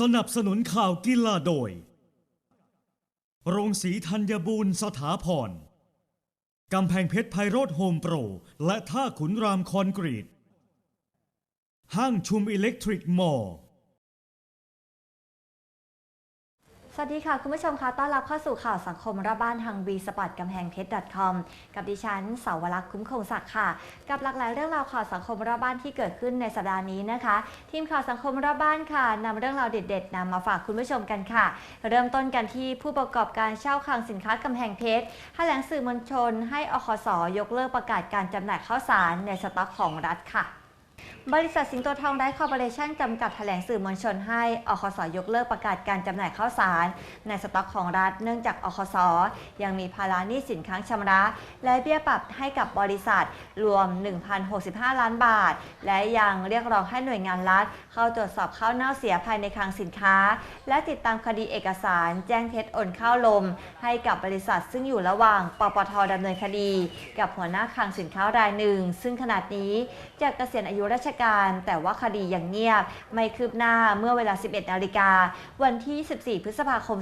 สนับสนุนข่าวกีฬาโดย โรงสีธัญบูรณ์สถาพร กำแพงเพชรไพโรธโฮมโปร และท่าขุนรามคอนกรีต ห้างชุมอิเล็กทริกมอล สวัสดีค่ะ คุณผู้ชมคะต้อนรับเข้าสู่ข่าวสังคมรอบบ้านทาง v s p o t กำแพงเพชร .com กับดิฉันเสาวรักษ์คุ้มคงศักดิ์ค่ะ กับหลากหลายเรื่องราวข่าวสังคมรอบบ้านที่เกิดขึ้นในสัปดาห์นี้นะคะ ทีมข่าวสังคมรอบบ้านค่ะนำเรื่องราวเด็ด ๆนำมาฝากคุณผู้ชมกันค่ะ เริ่มต้นกันที่ผู้ประกอบการเช่าคลังสินค้ากำแพงเพชรแถลงสื่อมวลชน ให้อคสยกเลิกประกาศการจำหน่ายข้าวสารในสต็อกของรัฐค่ะ บริษัทสิงโตทองได้คอร์ปอเรชั่นจำกัดแถลงสื่อมวลชนให้อคสยกเลิกประกาศการจำหน่ายข้าวสาร ในสต็อกของรัฐเนื่องจากอคสยังมีภาระหนี้สินค้างชำระ และเบี้ยปรับให้กับบริษัทรวม 1,065 ล้านบาท และยังเรียกร้องให้หน่วยงานรัฐ เข้าตรวจสอบข้าวเน่าเสียภายในคลังสินค้า และติดตามคดีเอกสาร แจ้งเท็จโอนข้าวลม ให้กับบริษัทซึ่งอยู่ระหว่างปปทดำเนินคดี กับหัวหน้าคลังสินค้ารายหนึ่ง ซึ่งขนาดนี้จากเกษียณอายุราชการ แต่ว่าคดียังเงียบ ไม่คืบหน้าเมื่อเวลา 11 นาฬิกา วันที่ 14 พฤษภาคม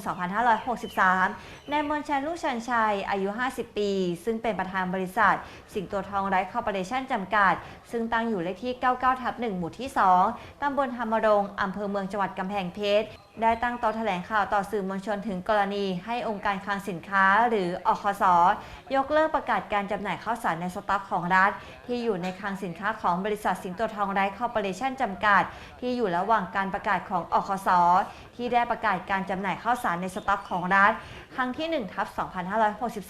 2563 นายมนชัยลูกชันชัย อายุ 50 ปี ซึ่งเป็นประธานบริษัท สิงโตทองไร้คอร์ปอเรชั่นจำกัด ซึ่งตั้งอยู่เลขที่ 99ทับ1หมู่ที่ 2ตำบลธรรมรงค์อำเภอเมืองจังหวัดกำแพงเพชร ได้ตั้งโต๊ะแถลงข่าวต่อสื่อมวลชนถึงกรณีให้องค์การคลังสินค้าหรืออคสยกเลิกประกาศการจำหน่ายข้าวสารในสต็อกของรัฐ ที่อยู่ในคลังสินค้าของบริษัทสิงโตทองไร้คอร์ปอเรชั่นจำกัด ที่อยู่ระหว่างการประกาศของอคสที่ได้ประกาศการจำหน่ายข้าวสารในสต็อกของรัฐครั้งที่ 1 ทับ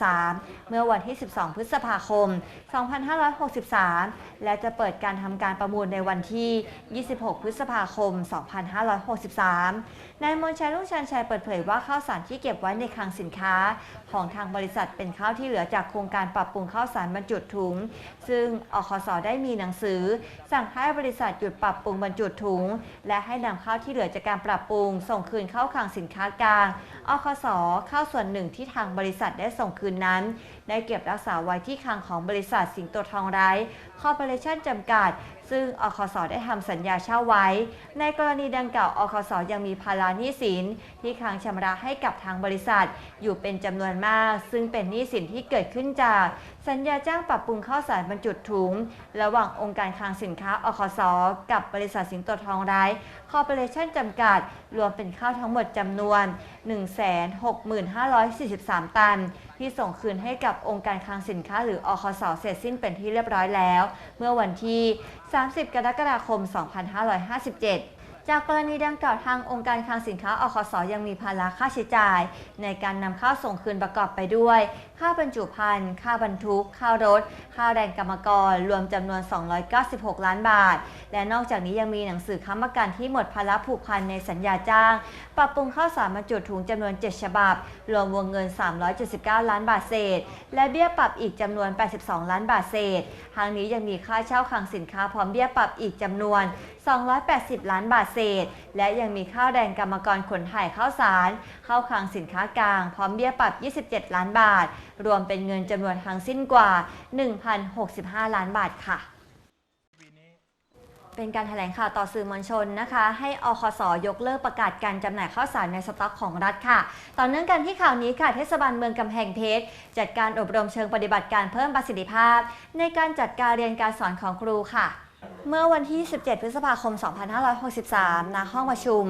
2563 เมื่อวันที่ 12 พฤษภาคม 2563 และจะเปิดการทำการประมูลในวันที่ 26 พฤษภาคม 2563 นายมนชัยรุ่งชันชัยเปิดเผยว่าข้าวสารที่เก็บไว้ในคลังสินค้า ของทางบริษัทเป็นข้าวที่เหลือจากโครงการปรับปรุงข้าวสารบรรจุถุง ซึ่งอคสได้มีหนังสือ สั่งให้บริษัทหยุดปรับปรุงบรรจุถุง และให้นำข้าวที่เหลือจากการปรับปรุงส่งคืนเข้าคลังสินค้ากลางอคสเข้าส่วนหนึ่งที่ทางบริษัทได้ส่งคืนนั้นได้เก็บรักษาไว้ที่คลังของบริษัทสิงโตทองไร้คอร์ปอเรชั่นจำกัด ซึ่งอคสได้ทำสัญญาเช่าไว้ ในกรณีดังกล่าวอคสยังมีภาระหนี้สิน ที่ค้างชำระให้กับทางบริษัท อยู่เป็นจำนวนมาก ซึ่งเป็นหนี้สินที่เกิดขึ้นจาก สัญญาจ้างปรับปรุงข้าวสารบรรจุถุง ระหว่างองค์การคลังสินค้าอคสกับบริษัทสิงโตทองไร้คอร์ปอเรชั่นจำกัด รวมเป็นข้าวทั้งหมดจำนวน 165,43 ตันที่ส่งคืนให้กับองค์การคลังสินค้าหรืออคสเสร็จสิ้นเป็นที่เรียบร้อยแล้ว เมื่อวันที่ 30 กรกฎาคม 2557จากกรณีดังกล่าวทางองค์การคลังสินค้าอคสยังมีภาระค่าใช้จ่าย ในการนำข้าวส่งคืนประกอบไปด้วย ค่าบรรจุภัณฑ์ ค่าบรรทุก ค่ารถ ค่าแรงกรรมกร รวมจำนวน 296 ล้านบาท และนอกจากนี้ยังมีหนังสือค้ำประกันที่หมดภาระผูกพันในสัญญาจ้างปรับปรุงข้าวสารบรรจุถุงจำนวน 7 ฉบับ รวมวงเงิน 379 ล้านบาทเศษ และเบี้ยปรับอีกจำนวน 82 ล้านบาทเศษทางนี้ยังมีค่าเช่าคลังสินค้าพร้อมเบี้ยปรับอีกจำนวน 280 ล้านบาทเศษ และยังมีค่าแรงกรรมกรขนถ่ายข้าวสาร เข้าคลังสินค้ากลาง พร้อมเบี้ยปรับ 27 ล้านบาท รวมเป็นเงินจำนวนทั้งสิ้นกว่า 1,065 ล้านบาทค่ะ เป็นการแถลงข่าวต่อสื่อมวลชนนะคะ ให้อคสยกเลิกประกาศการจำหน่ายข้าวสารในสต็อกของรัฐค่ะ ต่อเนื่องกันที่ข่าวนี้ค่ะ เทศบาลเมืองกำแพงเพชรจัดการอบรมเชิงปฏิบัติการเพิ่มประสิทธิภาพ ในการจัดการเรียนการสอนของครูค่ะเมื่อวันที่ 17 พฤษภาคม 2563 ณ ห้องประชุม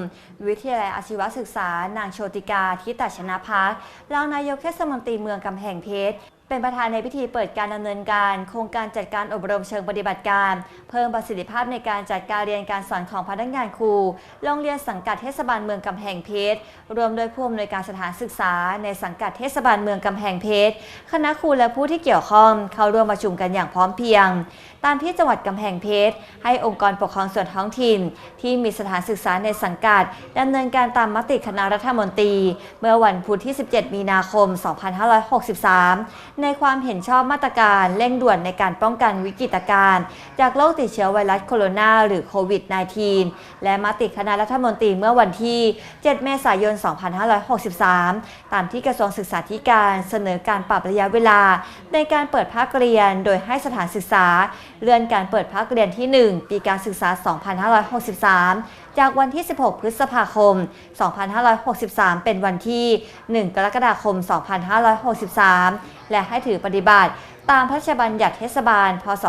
วิทยาลัยอาชีวศึกษา นางโชติกา ทิตชนะพักรองนายกเทศมนตรีเมืองกำแพงเพชร เป็นประธานในพิธีเปิดการดำเนินการ โครงการจัดการอบรมเชิงปฏิบัติการ เพิ่มประสิทธิภาพในการจัดการเรียนการสอนของพนักงานครูโรงเรียนสังกัดเทศบาลเมืองกำแพงเพชรรวมโดยผู้อำนวยการสถานศึกษา ในสังกัดเทศบาลเมืองกำแพงเพชรคณะครูและผู้ที่เกี่ยวข้อง เข้าร่วมประชุมกันอย่างพร้อมเพรียง ตามที่จังหวัดกำแพงเพชรให้องค์กรปกครองส่วนท้องถิ่น ที่มีสถานศึกษาในสังกัดดำเนินการตามมติคณะรัฐมนตรี เมื่อวันพุธที่ 17 มีนาคม 2563ในความเห็นชอบมาตรการเร่งด่วนในการป้องกันวิกฤตการณ์จากโรคติดเชื้อไวรัสโคโรนาหรือโควิด -19 และมติคณะรัฐมนตรีเมื่อวันที่ 7 เมษายน 2563 ตามที่กระทรวงศึกษาธิการเสนอการปรับระยะเวลา ในการเปิดภาคเรียนโดยให้สถานศึกษา เลื่อนการเปิดภาคเรียนที่ 1 ปีการศึกษา 2563 จากวันที่ 16 พฤษภาคม 2563 เป็นวันที่ 1 กรกฎาคม 2563 และให้ถือปฏิบัติ ตามพระราชบัญญัติเทศบาล พศ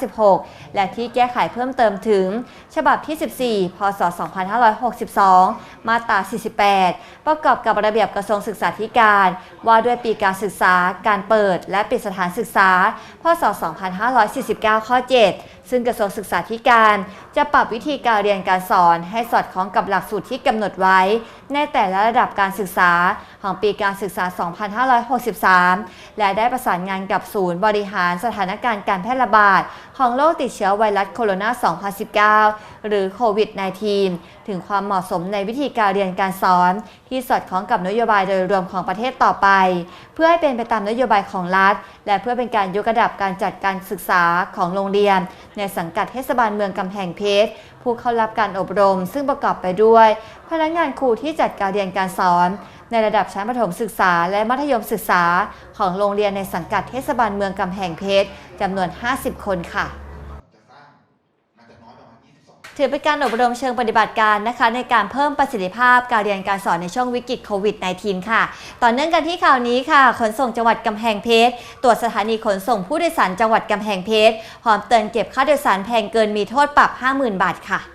2496 และที่แก้ไขเพิ่มเติมถึง ฉบับที่ 14 พศ 2562 มาตรา 48 ประกอบกับระเบียบกระทรวงศึกษาธิการ ว่าด้วยปีการศึกษา การเปิด และปิดสถานศึกษา พศ 2549 ข้อ 7ซึ่งกระทรวงศึกษาธิการจะปรับวิธีการเรียนการสอนให้สอดคล้องกับหลักสูตรที่กำหนดไว้ ในแต่ละระดับการศึกษาของปีการศึกษา 2563 และได้ประสานงานกับศูนย์บริหารสถานการณ์การแพร่ระบาด ของโรคติดเชื้อไวรัสโคโรนา 2019 หรือโควิด -19 ถึงความเหมาะสมในวิธีการเรียนการสอน ที่สอดคล้องกับนโยบายโดยรวมของประเทศต่อไป เพื่อให้เป็นไปตามนโยบายของรัฐ และเพื่อเป็นการยกระดับการจัดการศึกษาของโรงเรียน ในสังกัดเทศบาลเมืองกำแพงเพชรผู้เข้ารับการอบรม ซึ่งประกอบไปด้วย พนักงานครูที่จัดการเรียนการสอนในระดับชั้นประถมศึกษาและมัธยมศึกษาของโรงเรียนในสังกัดเทศบาลเมืองกำแพงเพชรจำนวน 50 คนค่ะจะสร้างมันจะน้อยประมาณ 22 ถือเป็นการอบรมเชิงปฏิบัติการนะคะ ในการเพิ่มประสิทธิภาพการเรียนการสอนในช่วงวิกฤตโควิด -19 ค่ะ ต่อเนื่องกันที่ข่าวนี้ค่ะ ขนส่งจังหวัดกำแพงเพชรตรวจสถานีขนส่งผู้โดยสารจังหวัดกำแพงเพชรพร้อมเตือนเก็บค่าโดยสารแพงเกินมีโทษปรับ 50,000 บาทค่ะ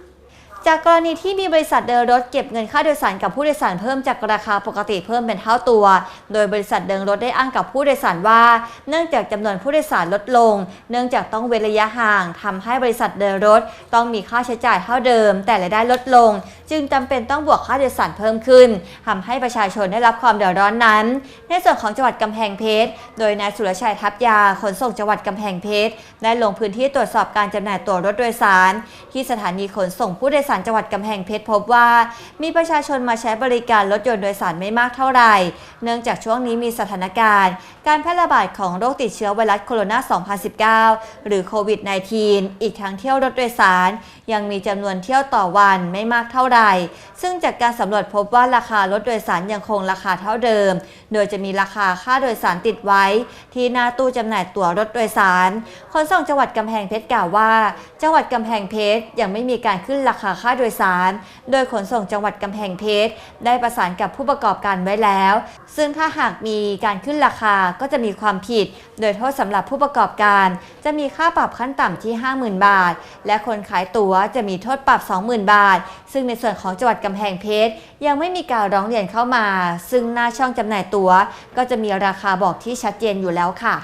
จากกรณีที่มีบริษัทเดินรถเก็บเงินค่าโดยสารกับผู้โดยสารเพิ่มจากราคาปกติเพิ่มเป็นเท่าตัว โดยบริษัทเดินรถได้อ้างกับผู้โดยสารว่า เนื่องจากจำนวนผู้โดยสารลดลง เนื่องจากต้องเว้นระยะห่างทำให้บริษัทเดินรถต้องมีค่าใช้จ่ายเท่าเดิม แต่รายได้ลดลง จึงจำเป็นต้องบวกค่าโดยสารเพิ่มขึ้นทำให้ประชาชนได้รับความเดือดร้อนนั้น ในส่วนของจังหวัดกำแพงเพชร โดยนายสุรชัยทัพยาขนส่งจังหวัดกำแพงเพชรได้ลงพื้นที่ตรวจสอบการจำหน่ายตั๋วรถโดยสาร ที่สถานีขนส่งผู้โดยสารจังหวัดกำแพงเพชรพบว่า มีประชาชนมาใช้บริการรถยนต์โดยสารไม่มากเท่าไหร่ เนื่องจากช่วงนี้มีสถานการณ์ การแพร่ระบาดของโรคติดเชื้อไวรัสโคโรนา 2019 หรือโควิด -19 อีกทั้งเที่ยวรถโดยสาร ยังมีจำนวนเที่ยวต่อวันไม่มากเท่าไหร่ ซึ่งจากการสำรวจพบว่าราคารถโดยสารยังคงราคาเท่าเดิม โดยจะมีราคาค่าโดยสารติดไว้ ที่หน้าตู้จำหน่ายตั๋วรถโดยสาร ขนส่งจังหวัดกำแพงเพชรกล่าวว่า จังหวัดกำแพงเพชรยังไม่มีการขึ้นราคาค่าโดยสาร โดยขนส่งจังหวัดกำแพงเพชรได้ประสานกับผู้ประกอบการไว้แล้ว ซึ่งถ้าหากมีการขึ้นราคาก็จะมีความผิด โดยโทษสำหรับผู้ประกอบการ จะมีค่าปรับขั้นต่ำที่ 50,000 บาท และคนขายตั๋วจะมีโทษปรับ 20,000 บาท ซึ่งในส่วนของจังหวัดกำแพงเพชรยังไม่มีการร้องเรียนเข้ามา ซึ่งหน้าช่องจำหน่ายตั๋วก็จะมีราคาบอกที่ชัดเจนอยู่แล้วค่ะ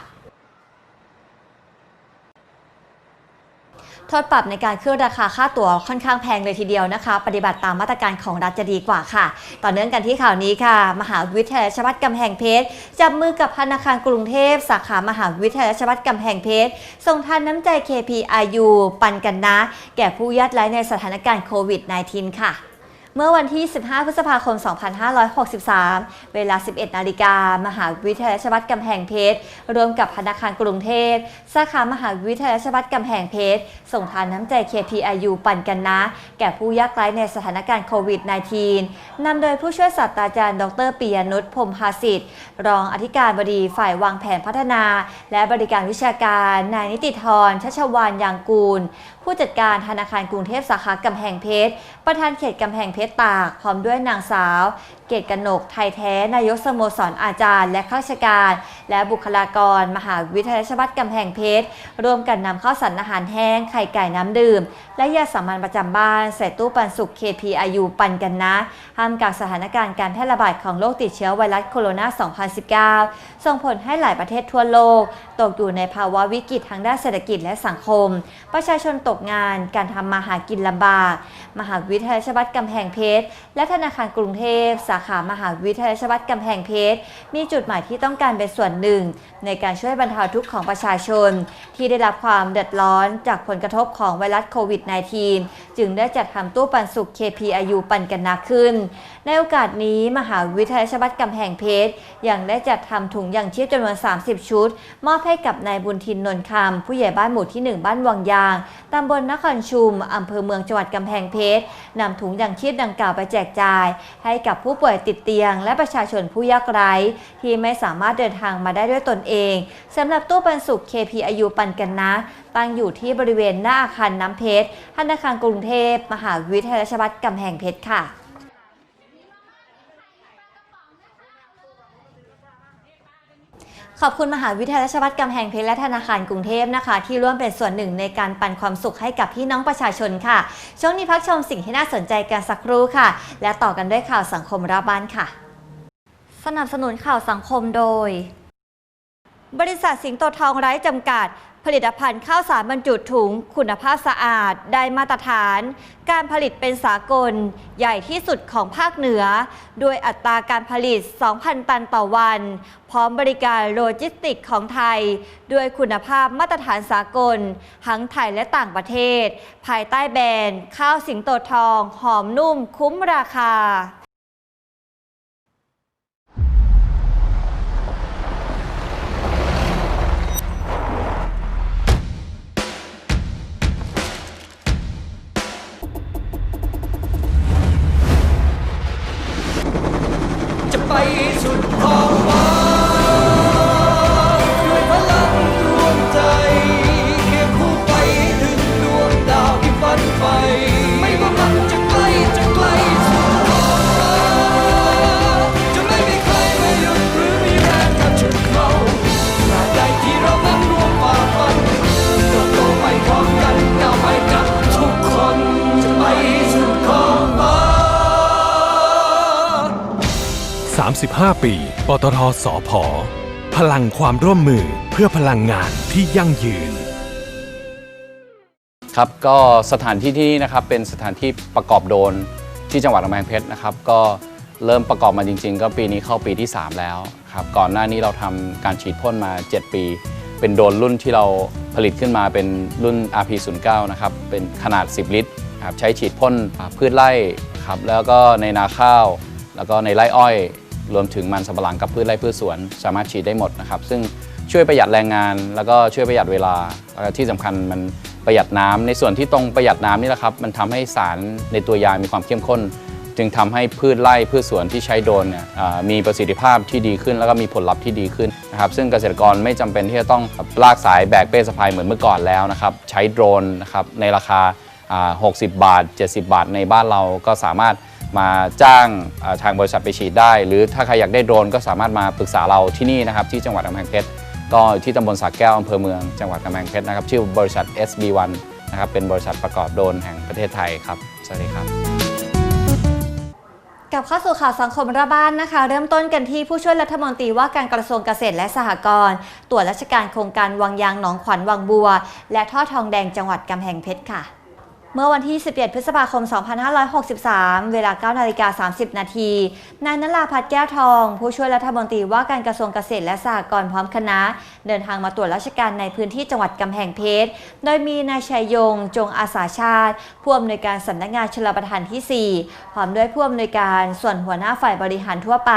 โทษปรับในการขึ้นราคาค่าตั๋วค่อนข้างแพงเลยทีเดียวนะคะ ปฏิบัติตามมาตรการของรัฐจะดีกว่าค่ะ ต่อเนื่องกันที่ข่าวนี้ค่ะ มหาวิทยาลัยชวัดกำแพงเพชรจับมือกับธนาคารกรุงเทพ สาขามหาวิทยาลัยชวัดกำแพงเพชรส่งทานน้ำใจ KPIU ปันกันนะ แก่ผู้ยากไร้ในสถานการณ์โควิด -19 ค่ะ เมื่อวันที่ 15 พฤษภาคม 2563 เวลา 11 นาฬิกา มหาวิทยาลัยราชภัฏกำแพงเพชร ร่วมกับธนาคารกรุงเทพ สาขามหาวิทยาลัยราชภัฏกำแพงเพชร ส่งทานน้ำใจ KPIU ปั่นกันนะ แก่ผู้ยากไร้ในสถานการณ์โควิด -19 นำโดยผู้ช่วยศาสตราจารย์ ดรปิยนุชพรมภาสิทธิ์ รองอธิการบดีฝ่ายวางแผนพัฒนา และบริการวิชาการ นายนิติธรชัชวานยางกูล ผู้จัดการธนาคารกรุงเทพสาขากำแพงเพชร ประธานเขตกำแพงเพชรตาก พร้อมด้วยนางสาว เกตกนก ไทยแท้ นายกสโมสรอาจารย์ และข้าราชการ และบุคลากร มหาวิทยาลัยราชภัฏกำแพงเพชร ร่วมกันนำข้าวสารอาหารแห้ง ไข่ไก่น้ำดื่ม และยาสามัญประจำบ้านใส่ตู้ปันสุก KPIU ปันกันนะห้ามกลางสถานการณ์การแพร่ระบาดของโรคติดเชื้อไวรัสโคโรนา 2019 ส่งผลให้หลายประเทศทั่วโลก ตกอยู่ในภาวะวิกฤตทางด้านเศรษฐกิจและสังคม ประชาชนตกงาน การทำมาหากินลำบาก มหาวิทยาลัยราชภัฏกำแพงเพชร และธนาคารกรุงเทพ สาขามหาวิทยาลัยราชภัฏกำแพงเพชร มีจุดหมายที่ต้องการเป็นส่วนหนึ่ง ในการช่วยบรรเทาทุกข์ของประชาชน ที่ได้รับความเดือดร้อนจากผลกระทบของไวรัสโควิด -19 จึงได้จัดทำตู้ปันสุข KPIU ปันกันนาขึ้น ในโอกาสนี้มหาวิทยาลัยชภัฏกำแพงเพชรยังได้จัดทำถุงยางชีพจำนวน 30 ชุด มอบให้กับนายบุญทินนนท์คำผู้ใหญ่บ้านหมู่ที่ 1 บ้านวังยางตำบลนครชุมอำเภอเมืองจังหวัดกำแพงเพชรนำถุงยางชีพดังกล่าวไปแจกจ่าย ให้กับผู้ป่วยติดเตียง และประชาชนผู้ยากไร้ที่ไม่สามารถเดินทางมาได้ด้วยตนเองสำหรับตู้ปันสุข KPIU ปันกันนะตั้งอยู่ที่บริเวณหน้าอาคารน้ำเพชรธนาคารกรุงเทพ มหาวิทยาลัยราชภัฏกำแพงเพชรค่ะ ขอบคุณมหาวิทยาลัยราชภัฏกำแพงเพชรและธนาคารกรุงเทพนะคะ ที่ร่วมเป็นส่วนหนึ่งในการปันความสุขให้กับพี่น้องประชาชนค่ะ ช่วงนี้พักชมสิ่งที่น่าสนใจกันสักครู่ค่ะ และต่อกันด้วยข่าวสังคมรอบบ้านค่ะ สนับสนุนข่าวสังคมโดย บริษัทสิงโตทองไร้จำกัด ผลิตภัณฑ์ข้าวสารบรรจุถุง คุณภาพสะอาด ได้มาตรฐาน การผลิตเป็นสากล ใหญ่ที่สุดของภาคเหนือ ด้วยอัตราการผลิต 2,000 ตันต่อวัน พร้อมบริการโลจิสติกของไทย ด้วยคุณภาพมาตรฐานสากล ทั้งไทยและต่างประเทศ ภายใต้แบรนด์ ข้าวสิงโตทอง หอมนุ่มคุ้มราคา จะ 35 ปี ปตทสอพอพลังความร่วมมือเพื่อพลังงานที่ยั่งยืน ครับก็สถานที่ที่นี่นะครับเป็นสถานที่ประกอบโดรนที่จังหวัดกำแพงเพชรนะครับ ก็เริ่มประกอบมาจริง ๆ ก็ปีนี้เข้าปีที่ 3 แล้วครับก่อนหน้านี้เราทำการฉีดพ่นมา 7 ปี เป็นโดรนรุ่นที่เราผลิตขึ้นมาเป็นรุ่น RP09 นะครับเป็นขนาด 10 ลิตรครับใช้ฉีดพ่นพืชไร่ครับแล้วก็ในนาข้าว แล้วก็ในไร่อ้อย รวมถึงมันสำปะหลังกับพืชไร่พืชสวน สามารถฉีดได้หมดนะครับ ซึ่งช่วยประหยัดแรงงาน แล้วก็ช่วยประหยัดเวลาแล้วก็ที่สำคัญมันประหยัดน้ำในส่วนที่ตรงประหยัดน้ำนี่แหละครับ มันทำให้สารในตัวยามีความเข้มข้น จึงทำให้พืชไร่พืชสวนที่ใช้โดรนเนี่ยอ่ามีประสิทธิภาพที่ดีขึ้น แล้วก็มีผลลัพธ์ที่ดีขึ้นนะครับ ซึ่งเกษตรกรไม่จำเป็นที่จะต้องลากสายแบกเป้สะพายเหมือนเมื่อก่อนแล้วนะครับ ใช้โดรนนะครับในราคาอ่า60 บาท 70 บาทในบ้านเราก็สามารถ มาจ้างทางบริษัทไปฉีดได้ หรือถ้าใครอยากได้โดรนก็สามารถมาปรึกษาเราที่นี่นะครับที่จังหวัดกำแพงเพชรก็ที่ตำบลสักแก้วอำเภอเมืองจังหวัดกำแพงเพชรนะครับชื่อบริษัท SB1 นะครับเป็นบริษัทประกอบโดรนแห่งประเทศไทยครับสวัสดีครับกลับเข้าสู่ข่าวสังคมระบ้านนะคะ เริ่มต้นกันที่ผู้ช่วยรัฐมนตรีว่าการกระทรวงเกษตรและสหกรณ์ตรวจราชการโครงการวังยางหนองขวัญวังบัว และท่อทองแดงจังหวัดกำแพงเพชรค่ะ เมื่อวันที่ 11 พฤษภาคม 2563 เวลา 9 นาฬิกา 30 นาที นายนราพัฒน์แก้วทอง ผู้ช่วยรัฐมนตรีว่าการกระทรวงเกษตรและสหกรณ์พร้อมคณะ เดินทางมาตรวจราชการในพื้นที่จังหวัดกำแพงเพชร โดยมีนายชัยยง จงอาสาชาติ ผู้อำนวยการสำนักงานชลประทานที่ 4 พร้อมด้วยผู้อำนวยการส่วนหัวหน้าฝ่ายบริหารทั่วไป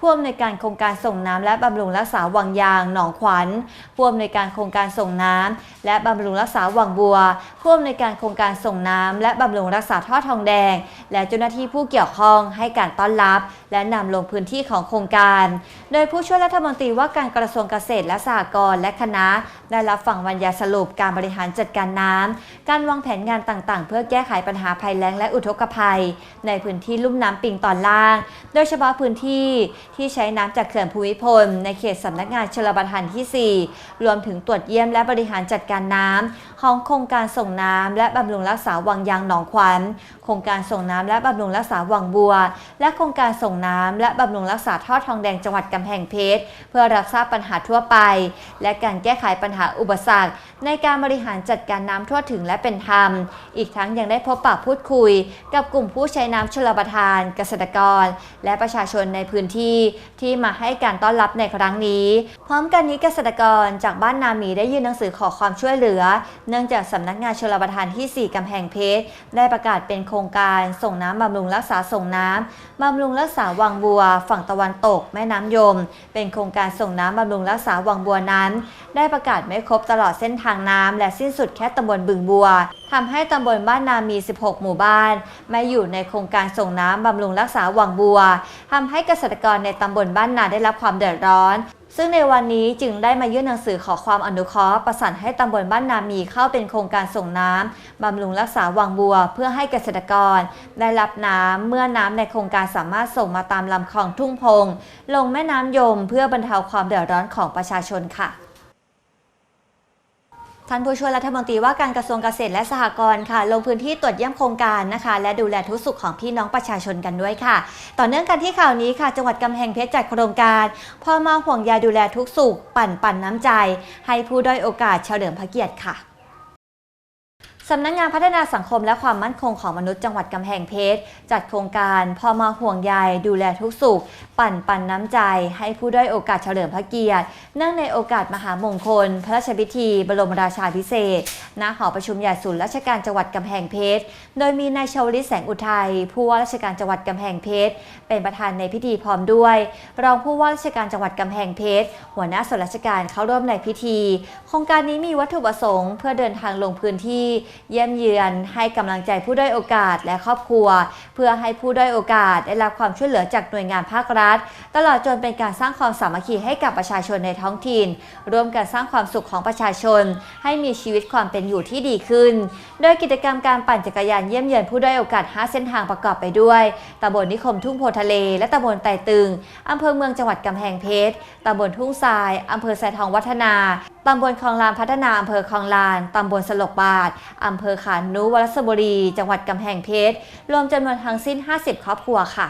ผู้อำนวยการโครงการส่งน้ำและบำรุงรักษาวังยาง หนองขวัญ ผู้อำนวยการโครงการส่งน้ำและบำรุงรักษาวังบัว ผู้อำนวยการโครงการส่ง่งน้ำและบำรุงรักษาท่อทองแดง และเจ้าหน้าที่ผู้เกี่ยวข้องให้การต้อนรับ และนำลงพื้นที่ของโครงการโดยผู้ช่วยรัฐมนตรีว่าการกระทรวงเกษตรและสหกรณ์และคณะ ได้รับฟังบรรยายสรุปการบริหารจัดการน้ำการวางแผนงานต่างๆ เพื่อแก้ไขปัญหาภัยแล้งและอุทกภัย ในพื้นที่ลุ่มน้ำปิงตอนล่าง โดยเฉพาะพื้นที่ที่ใช้น้ำจากเขื่อนภูมิพล ในเขตสำนักงานชลประทานที่ 4 รวมถึงตรวจเยี่ยมและบริหารจัดการน้ำของโครงการส่งน้ำและบำรุงรักษาวังยางหนองขวัญโครงการส่งน้ำและบำรุงรักษาวังบัว และโครงการส่งน้ำและบำรุงรักษาท่อทองแดงจังหวัดกำแพงเพชร เพื่อรับทราบปัญหาทั่วไป และการแก้ไขปัญหาอุปสรรค ในการบริหารจัดการน้ำทั่วถึงและเป็นธรรม อีกทั้งยังได้พบปะพูดคุย กับกลุ่มผู้ใช้น้ำชลประทาน เกษตรกร และประชาชนในพื้นที่ที่มาให้การต้อนรับในครั้งนี้ พร้อมกันนี้เกษตรกรจากบ้านนามีได้ยื่นหนังสือขอความช่วยเหลือ เนื่องจากสำนักงานชลประทานที่ 4กำแพงเพชรได้ประกาศเป็นโครงการส่งน้ำบำรุงรักษาส่งน้ำบำรุงรักษาวังบัว ฝั่งตะวันตก แม่น้ำยมเป็นโครงการส่งน้ำบำรุงรักษาวังบัวนั้น ได้ประกาศไม่ครบตลอดเส้นทางน้ำและสิ้นสุดแค่ตำบลบึงบัวทำให้ตำบลบ้านนามี 16 หมู่บ้าน ไม่อยู่ในโครงการส่งน้ำบำรุงรักษาวังบัวทำให้เกษตรกรในตำบลบ้านนาได้รับความเดือดร้อน ซึ่งในวันนี้จึงได้มายื่นหนังสือขอความอนุเคราะห์ประสานให้ตำบลบ้านนามีเข้าเป็นโครงการส่งน้ำบำรุงรักษาวังบัว เพื่อให้เกษตรกร ได้รับน้ำเมื่อน้ำในโครงการสามารถส่งมาตามลำคลองทุ่งพง ลงแม่น้ำยมเพื่อบรรเทาความเดือดร้อนของประชาชนค่ะ ท่านผู้ช่วยรัฐมนตรีว่าการกระทรวงเกษตรและสหกรณ์ค่ะ ลงพื้นที่ตรวจเยี่ยมโครงการนะคะ และดูแลทุกสุขของพี่น้องประชาชนกันด้วยค่ะ ต่อเนื่องกันที่ข่าวนี้ค่ะจังหวัดกำแพงเพชรจัดโครงการพ่อมาห่วงยาดูแลทุกสุข ปั่นปั่นน้ำใจ ให้ผู้ด้อยโอกาสเฉลิมพระเกียรติค่ะ สำนักงงานพัฒนาสังคมและความมั่นคงของมนุษย์จังหวัดกำแพงเพชร จัดโครงการพอมาห่วงใยดูแลทุกสุข ปั่นปันน้ำใจ ให้ผู้ด้อยโอกาสเฉลิมพระเกียรติเนื่องในโอกาสมหามงคล พระราชพิธี บรมราชาภิเษกณหอประชุมใหญ่ศูนย์ราชการจังหวัดกำแพงเพชร โดยมีนายชวลิตแสงอุทัยผู้ว่าราชการจังหวัดกำแพงเพชรเป็นประธานในพิธีพร้อมด้วย รองผู้ว่าราชการจังหวัดกำแพงเพชรหัวหน้าส่วนราชการเข้าร่วมในพิธี โครงการนี้มีวัตถุประสงค์ เพื่อเดินทางลงพื้นที่เยี่ยมเยือนให้กำลังใจผู้ด้อยโอกาสและครอบครัว เพื่อให้ผู้ด้อยโอกาสได้รับความช่วยเหลือจากหน่วยงานภาครัฐ ตลอดจนเป็นการสร้างความสามัคคีให้กับประชาชนในท้องถิ่น ร่วมกันสร้างความสุขของประชาชน ให้มีชีวิตความเป็นอยู่ที่ดีขึ้น โดยกิจกรรมการปั่นจักรยานเยี่ยมเยือนผู้ด้อยโอกาส 5 เส้นทางประกอบไปด้วยตำบลนิคมทุ่งโพทะเล และตำบลไตตึงอำเภอเมืองจังหวัดกำแพงเพชรตำบลทุ่งทรายอำเภอไซทองวัฒนา ตำบลคลองลานพัฒนาอำเภอคลองลานตำบลสลกบาทอำเภอขานุวรสบุรี จังหวัดกำแพงเพชร รวมจำนวนทั้งสิ้น 50 ครอบครัวค่ะ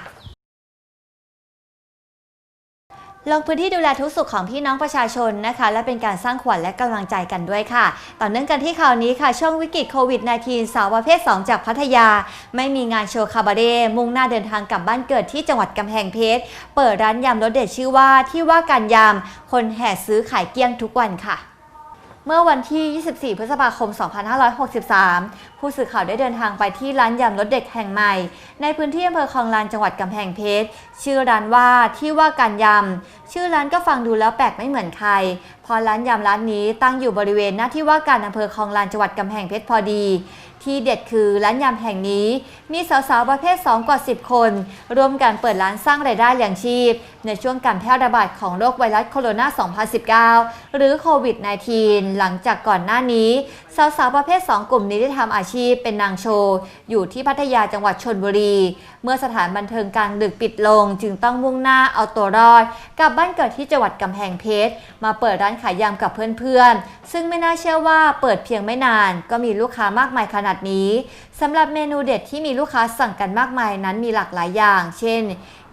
ลงพื้นที่ดูแลทุกสุขของพี่น้องประชาชนนะคะ และเป็นการสร้างขวัญและกำลังใจกันด้วยค่ะ ต่อเนื่องกันที่ข่าวนี้ค่ะช่วงวิกฤตโควิด -19 สาวประเภท 2 จากพัทยา ไม่มีงานโชว์คาบาเร่มุ่งหน้าเดินทางกลับบ้านเกิดที่จังหวัดกำแพงเพชร เปิดร้านยำรสเด็ดชื่อว่าที่ว่าการยำคนแห่ซื้อขายเกลี้ยงทุกวันค่ะ เมื่อวันที่ 24 พฤษภาคม 2563 ผู้สื่อข่าวได้เดินทางไปที่ร้านยำรสเด็กแห่งใหม่ ในพื้นที่อำเภอคลองลานจังหวัดกำแพงเพชร ชื่อร้านว่าที่ว่าการยำ ชื่อร้านก็ฟังดูแล้วแปลกไม่เหมือนใครเพอร้านยำร้านนี้ตั้งอยู่บริเวณหน้าที่ว่าการอำเภอคลองลานจังหวัดกำแพงเพชรพอดี ที่เด็ดคือร้านยำแห่งนี้ มีสาวๆ ประเภท 2 กว่า 10 คน ร่วมกันเปิดร้านสร้างรายได้เลี้ยงชีพ ในช่วงการแพร่ระบาดของโรคไวรัสโคโรนา 2019 หรือโควิด -19 หลังจากก่อนหน้านี้ สาวๆประเภท 2 กลุ่มนี้ได้ทำอาชีพเป็นนางโชว์ อยู่ที่พัทยาจังหวัดชนบุรี เมื่อสถานบันเทิงกลางดึกปิดลง จึงต้องมุ่งหน้าเอาตัวรอดกลับบ้านเกิดที่จังหวัดกำแพงเพชร มาเปิดร้านขายยำกับเพื่อนๆ ซึ่งไม่น่าเชื่อว่าเปิดเพียงไม่นาน ก็มีลูกค้ามากมายขนาดนี้สำหรับเมนูเด็ดที่มีลูกค้าสั่งกันมากมายนั้นมีหลากหลายอย่าง เช่น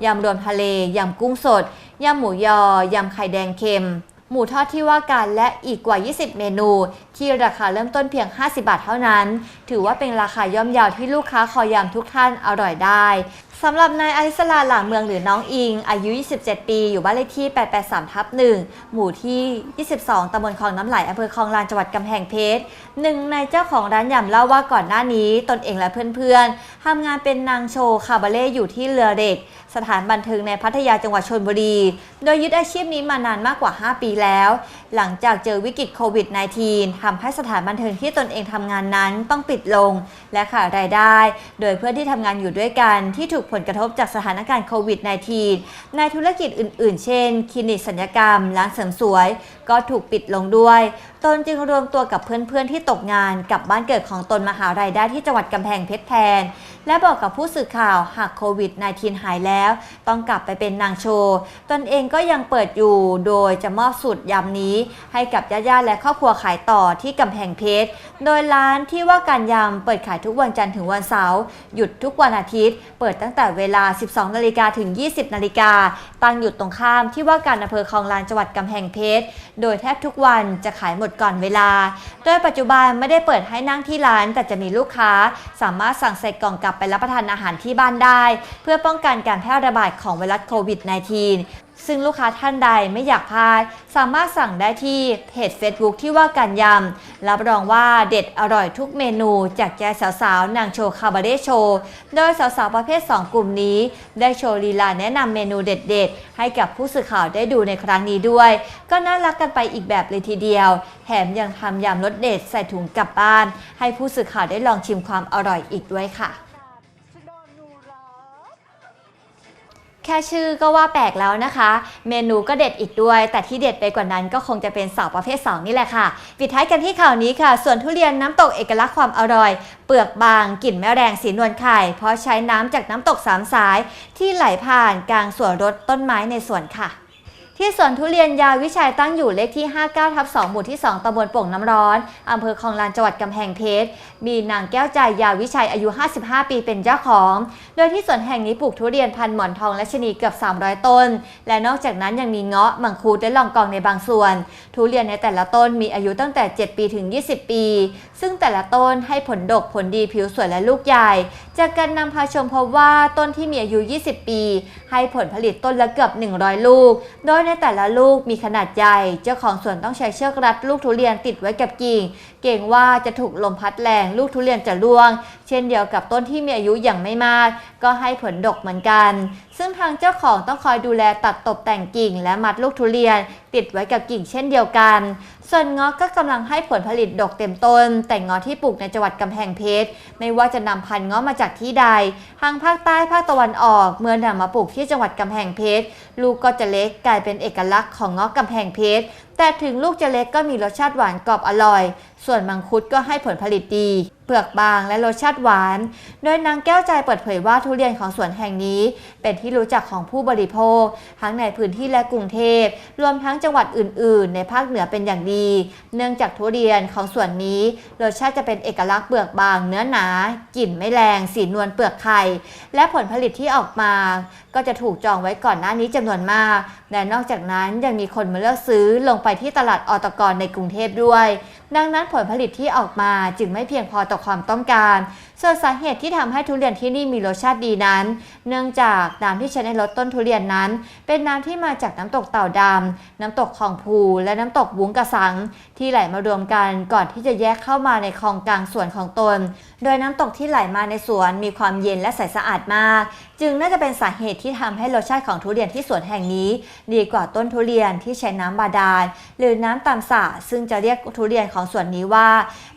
ยำรวมทะเลยำกุ้งสดยำหมูยอยำไข่แดงเค็ม หมูทอดที่ว่าการและอีกกว่า 20 เมนู ที่ราคาเริ่มต้นเพียง 50 บาทเท่านั้น ถือว่าเป็นราคาย่อมเยาวที่ลูกค้าคอยำทุกท่านอร่อยได้ สำหรับนายอริสลาหลาเมืองหรือน้องอิง อายุ 27 ปี อยู่บ้านเลขที่ 883 ทับ 1 หมู่ที่ 22 ตำบลคลองน้ำไหลอำเภอคลองลานจังหวัดกำแพงเพชรหนึ่งในเจ้าของร้านยำเล่าว่าก่อนหน้านี้ ตนเองและเพื่อนๆทำงานเป็นนางโชว์คาบาเล่อยู่ที่เรือเด็ก สถานบันเทิงในพัทยาจังหวัดชนบุรี โดยยึดอาชีพนี้มานานมากกว่า 5 ปีแล้ว หลังจากเจอวิกฤตโควิด -19 ทำให้สถานบันเทิงที่ตนเองทำงานนั้นต้องปิดลง และขาดรายได้ โดยเพื่อนที่ทำงานอยู่ด้วยกันที่ถูกผลกระทบจากสถานการณ์โควิด -19 ในธุรกิจอื่น ๆ เช่น คลินิกสัญญกรรม ร้านเสริมสวย ก็ถูกปิดลงด้วย ตนจึงรวมตัวกับเพื่อน ๆ ที่ตกงานกับบ้านเกิดของตนมาหารายได้ที่จังหวัดกำแพงเพชรแทน และบอกกับผู้สื่อข่าวหากโควิด -19 หายแล้ว ต้องกลับไปเป็นนางโชว์ ตนเองก็ยังเปิดอยู่ โดยจะมอบสูตรยำนี้ให้กับญาติๆและครอบครัวขายต่อที่กำแพงเพชร โดยร้านที่ว่าการยำเปิดขายทุกวันจันทร์ถึงวันเสาร์หยุดทุกวันอาทิตย์ เปิดตั้งแต่เวลา 12 นาฬิกาถึง 20 นาฬิกาตั้งอยู่ตรงข้ามที่ว่าการอำเภอคลองลานจังหวัดกำแพงเพชร โดยแทบทุกวันจะขายหมดก่อนเวลา โดยปัจจุบันไม่ได้เปิดให้นั่งที่ร้าน แต่จะมีลูกค้า สามารถสั่งใส่กล่องกลับไปรับประทานอาหารที่บ้านได้ เพื่อป้องกันการแพร่ระบาดของไวรัสโควิด -19 ซึ่งลูกค้าท่านใดไม่อยากพลาด สามารถสั่งได้ที่เพจ Facebook ที่ว่าการยำ รับรองว่าเด็ดอร่อยทุกเมนูจากใจสาวๆนางโชว์คาบาเร่โชว์ โดยสาวๆประเภท 2 กลุ่มนี้ ได้โชว์ลีลาแนะนำเมนูเด็ดๆ ให้กับผู้สื่อข่าวได้ดูในครั้งนี้ด้วย ก็น่ารักกันไปอีกแบบเลยทีเดียว แถมยังทำยำรสเด็ดใส่ถุงกลับบ้าน ให้ผู้สื่อข่าวได้ลองชิมความอร่อยอีกด้วยค่ะ แค่ชื่อก็ว่าแปลกแล้วนะคะ เมนูก็เด็ดอีกด้วย แต่ที่เด็ดไปกว่านั้นก็คงจะเป็นสาวประเภท 2 นี่แหละค่ะ ปิดท้ายกันที่ข่าวนี้ค่ะ ส่วนทุเรียนน้ำตกเอกลักษณ์ความอร่อย เปลือกบางกลิ่นแม่แรงสีนวลไข่ เพราะใช้น้ำจากน้ำตกสามสาย ที่ไหลผ่านกลางสวนรถต้นไม้ในสวนค่ะ ที่สวนทุเรียนยาวิชัยตั้งอยู่เลขที่ 59ทับ2หมู่ที่ 2ตำบลโป่งน้ำร้อน อำเภอคลองลานจังหวัดกำแพงเพชร มีนางแก้วใจยาวิชัยอายุ 55 ปีเป็นเจ้าของ โดยที่สวนแห่งนี้ปลูกทุเรียนพันหมอนทองและชนีเกือบ 300 ต้น และนอกจากนั้นยังมีเงาะ มังคุดและลองกองในบางส่วน ทุเรียนในแต่ละต้นมีอายุตั้งแต่ 7 ปีถึง 20 ปี ซึ่งแต่ละต้นให้ผลดกผลดีผิวสวยและลูกใหญ่ จากการนำพาชมพบว่าต้นที่มีอายุ 20 ปี ให้ผลผลิตต้นละเกือบ 100 ลูก โดยในแต่ละลูกมีขนาดใหญ่ เจ้าของสวนต้องใช้เชือกรัดลูกทุเรียนติดไว้กับกิ่ง เกรงว่าจะถูกลมพัดแรงลูกทุเรียนจะร่วง เช่นเดียวกับต้นที่มีอายุอย่างไม่มาก ก็ให้ผลดกเหมือนกัน ซึ่งทางเจ้าของต้องคอยดูแลตัดตบแต่งกิ่ง และมัดลูกทุเรียน ติดไว้กับกิ่งเช่นเดียวกัน ส่วนเงาะก็กำลังให้ผลผลิตดกเต็มต้น แต่เงาะที่ปลูกในจังหวัดกำแพงเพชร ไม่ว่าจะนำพันธุ์เงาะมาจากที่ใด ทางภาคใต้ภาคตะวันออก เมื่อนำมาปลูกที่จังหวัดกำแพงเพชร ลูกก็จะเล็กกลายเป็นเอกลักษณ์ของเงาะกำแพงเพชร แต่ถึงลูกจะเล็กก็มีรสชาติหวานกรอบอร่อย ส่วนมังคุดก็ให้ผลผลิตดี เปลือกบางและรสชาติหวาน โดยนางแก้วใจเปิดเผยว่าทุเรียนของสวนแห่งนี้ เป็นที่รู้จักของผู้บริโภค ทั้งในพื้นที่และกรุงเทพ รวมทั้งจังหวัดอื่น ๆ ในภาคเหนือเป็นอย่างดี เนื่องจากทุเรียนของสวนนี้รสชาติจะเป็นเอกลักษณ์เปลือกบาง เนื้อหนา กลิ่นไม่แรง สีนวลเปลือกไข่ และผลผลิตที่ออกมา ก็จะถูกจองไว้ก่อนหน้านี้จำนวนมาก และนอกจากนั้นยังมีคนมาเลือกซื้อลงไปที่ตลาดอตกรในกรุงเทพด้วย ดังนั้นผลผลิตที่ออกมาจึงไม่เพียงพอต่อความต้องการส่วนสาเหตุที่ทำให้ทุเรียนที่นี่มีรสชาติดีนั้น เนื่องจากน้ำที่ใช้ในลดต้นทุเรียนนั้น เป็นน้ำที่มาจากน้ำตกเต่าดำน้ำตกคลองพูและน้ำตกบุ้งกระสัง ที่ไหลมารวมกันก่อนที่จะแยกเข้ามาในคลองกลางสวนของตน โดยน้ำตกที่ไหลมาในสวนมีความเย็นและใสสะอาดมาก จึงน่าจะเป็นสาเหตุที่ทำให้รสชาติของทุเรียนที่สวนแห่งนี้ ดีกว่าต้นทุเรียนที่ใช้น้ำบาดาล หรือน้ำตามสระซึ่งจะเรียกทุเรียนของสวนนี้ว่า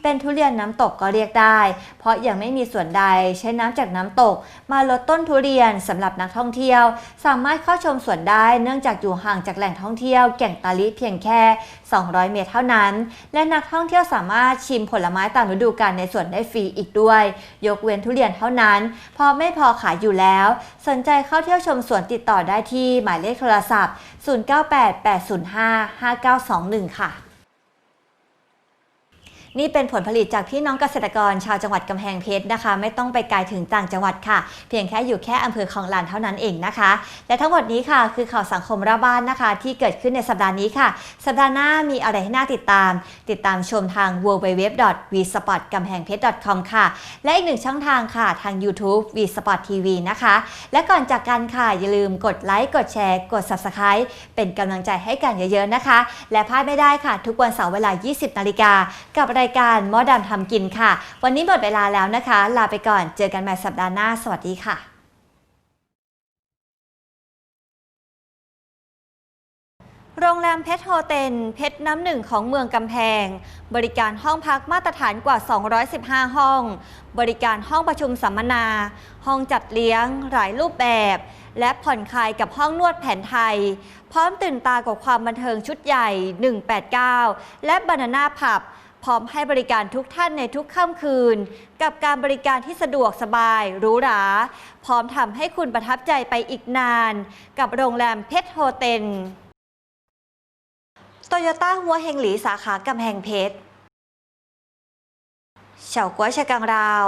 เป็นทุเรียนน้ำตกก็เรียกได้ เพราะยังไม่ไม่มีส่วนใด ใช้น้ำจากน้ำตก มาลดต้นทุเรียนสำหรับนักท่องเที่ยว สามารถเข้าชมสวนได้เนื่องจากอยู่ห่างจากแหล่งท่องเที่ยวแก่งตาลิเพียงแค่ 200 เมตรเท่านั้น และนักท่องเที่ยวสามารถชิมผลไม้ตามฤดูกาลในสวนได้ฟรีอีกด้วย ยกเว้นทุเรียนเท่านั้นพราะไม่พอขายอยู่แล้ว สนใจเข้าเที่ยวชมสวนติดต่อได้ที่หมายเลขโทรศัพท์ 0988055921 ค่ะ นี่เป็นผลผลิตจากพี่น้องเกษตรกรชาวจังหวัดกำแพงเพชรนะคะ ไม่ต้องไปไกลถึงต่างจังหวัดค่ะ เพียงแค่อยู่แค่อำเภอคลองลานเท่านั้นเองนะคะ และทั้งหมดนี้ค่ะ คือข่าวสังคมรอบบ้านนะคะ ที่เกิดขึ้นในสัปดาห์นี้ค่ะ สัปดาห์หน้ามีอะไรให้น่าติดตาม ติดตามชมทาง w w w v s p o t กำแพงเพชร .com ค่ะ และอีกหนึ่งช่องทางค่ะทาง YouTube v s p o t TV นะคะ และก่อนจากกันค่ะอย่าลืมกดไลค์กดแชร์ กด Subscribe เป็นกำลังใจให้กันเยอะๆนะคะ และพลาดไม่ได้ค่ะ ทุกวันเสาร์เวลา 20 นาฬิกากับรายการมอดำทำกินค่ะ วันนี้หมดเวลาแล้วนะคะ ลาไปก่อนเจอกันใหม่สัปดาห์หน้า สวัสดีค่ะโรงแรมเพชรโฮเทลเพชรน้ำหนึ่งของเมืองกำแพง บริการห้องพักมาตรฐานกว่า 215 ห้อง บริการห้องประชุมสัมมนา ห้องจัดเลี้ยง หลายรูปแบบ และผ่อนคลายกับห้องนวดแผนไทย พร้อมตื่นตากับความบันเทิงชุดใหญ่ 189 และบานาน่าผับ ร้อมให้บริการทุกท่านในทุกค่ำคืน กับการบริการที่สะดวกสบายหรูหรา พร้อมทำให้คุณประทับใจไปอีกนาน กับโรงแรมเพชรโฮเทลโตโยต้าหัวเฮงหลีสาขากำแพงเพชรเฉากวยชะกังราว